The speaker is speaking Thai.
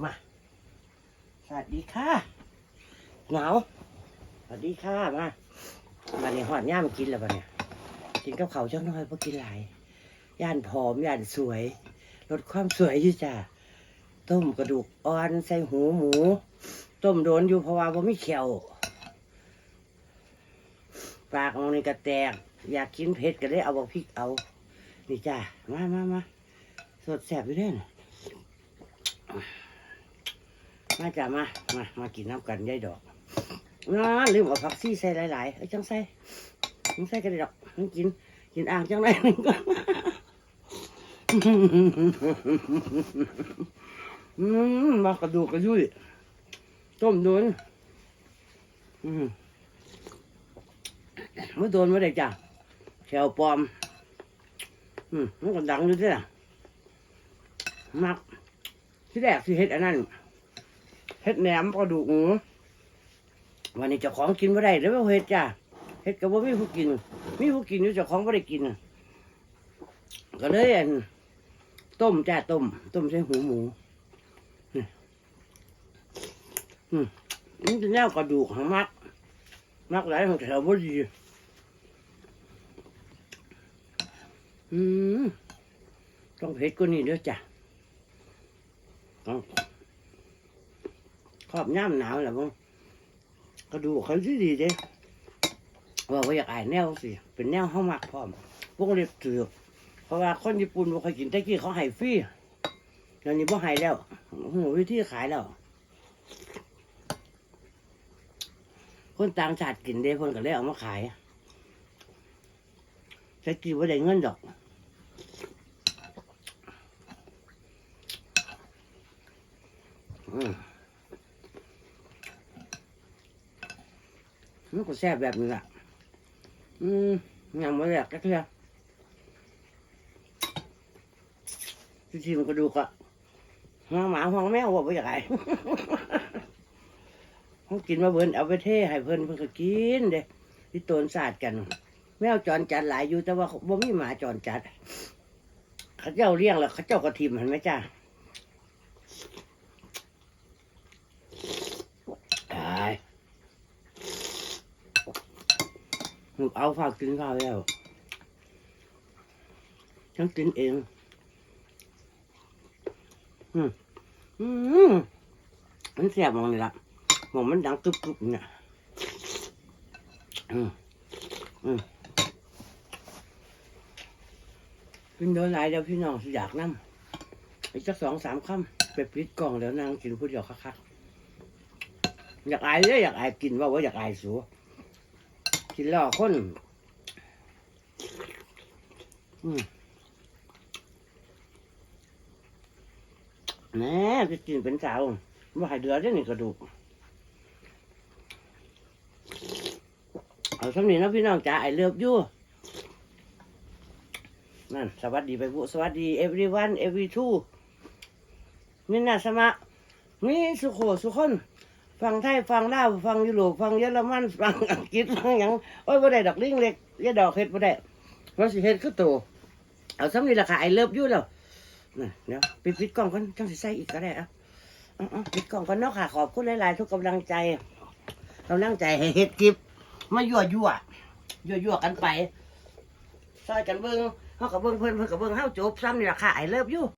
มา สวัสดีค่ะ หนาว สวัสดีค่ะ มามาในหอดย่ามกินแล้วปะเนี่ย กินกับเขาวจังน้อยเพราะกินหลาย ย่านผอม ย่านสวย ลดความสวยอยู่จ้ะ ต้มกระดูกอ่อนใส่หูหมู ต้มโดนอยู่เพราะว่าผมไม่เขียวปากมันนี่กระแตก อยากกินเผ็ดก็เลยเอาบอกพริกเอา นี่จ้ะ มามามาสดแสบอยู่เด้น มาจ้ะมา มา มากินน้ำกันยายดอกนะลืมเอาผักซี่ใส่หลายๆเอ้ยจังใส่จังใส่กันเลยดอกมันกิน กินอ่างจังไรหนึ่งก็อืมมากระดูกกระยุยต้มโดนอืมเมื่อโดนมื่อไรจ้ะแถวปลอม อืมมันก็ดังอยู่ที่ล่ะมักที่แรกสิเฮ็ดอันนั้น เฮ็ดแหนมกระดูกหมูวันนี้เจ้าของกินไม่ได้แล้วไม่เฮ็ดจ้ะเฮ็ดกับว่ามีผู้กิน มีผู้กินอยู่เจ้าของไม่ได้กินน่ะก็เลยอันต้มจ้าต้ม ต้มใส่หูหมูนี่อืมนี่จะแนวกระดูกของมัก มักหลายของแถวบ่ดีอืมต้องเผ็ดกว่านี้เด้อจ้ะต้อง ขอบย่ำหนาวแหละมั้งกระดูเขาดีดีเด้ว่าว่าอยากอายแนวสิเป็นแนวห้ามักพร้อมพวกเรียบถือเพราะว่าคนญี่ปุ่นบ่เคยกินแต่กี้เขาให้ฟรีเดี๋ยวนี้บ่ให้แล้วหูวิธีขายแล้ว คนต่างชาติกินเด้คนก็เลยเอามาขายแต่กี้ว่าได้เงินดอกอืม มันก็แซ่บแบบนี้แหละอืมยังไม่อยากจะเทื่อที่ทีมันก็ดูกอะห้องหมาห้องแมวว่าไม่อยากไงเขากินมาเพิ่นเอาไปเทให้เพิ่นเพิ่นก็กินเด้ที่ตนศาสตร์กัน แมวจรจัดหลายอยู่แต่ว่าบ่มีหมาจรจัดเขาเจ้าเลี้ยงแล้วเขาเจ้ากระทิมเห็นไหมจ้าตาย หนูเอาฝากกินข้าวแล้วฉันกินเอง อืมอืมมันแสบมองเลยละหมองมันดังกึบกึบเนี่ยอืมอืมกินโดนหลายเดี๋ยวพี่น้องสิอยากนั่งอีกสักสองสามคำไปปิดกล่องแล้วนางกินผู้เดียวคักๆอยากอายเลยอยากอายกินว่าว่าอยากอายสู กินแล้วคน อืมแหน่จะกินเป็นสาวว่าให้เดือดได้นี่กระดูก เอาสำนีนะพี่น้องจ๋าไอเลิฟยู่นั่น สวัสดีไปบุสวัสดี everyone every two นี่นะสมะมีสุโขสุขคน ฟังไทยฟังลาวฟังยุโรปฟังเยอรมันฟังอังกฤษฟังหยังโอ้ยบ่ได้ดอกลิงเล็กยาดอกเฮ็ดบ่ได้เราสิเฮ็ดคือโตเอาสำนีราคาไอเลิฟยูแล้วนั่นเดี๋ยวปิดปิดกล้องก่อนจังสิใส่อีกก็ได้เอะเอาปิดกล้องก่อนเนาะค่ะขอบคุณหลายๆทุกกำลังใจกำลังใจให้เฮ็ดคลิปมายั่วยั่วยั่วยั่วกันไปซอยกันเบิ้งเฮากับเบิ้งเพิ่นเพิ่นกับเบิ้งเฮาจบซ้ำนี่ล่ะค่ะไอเลิฟยู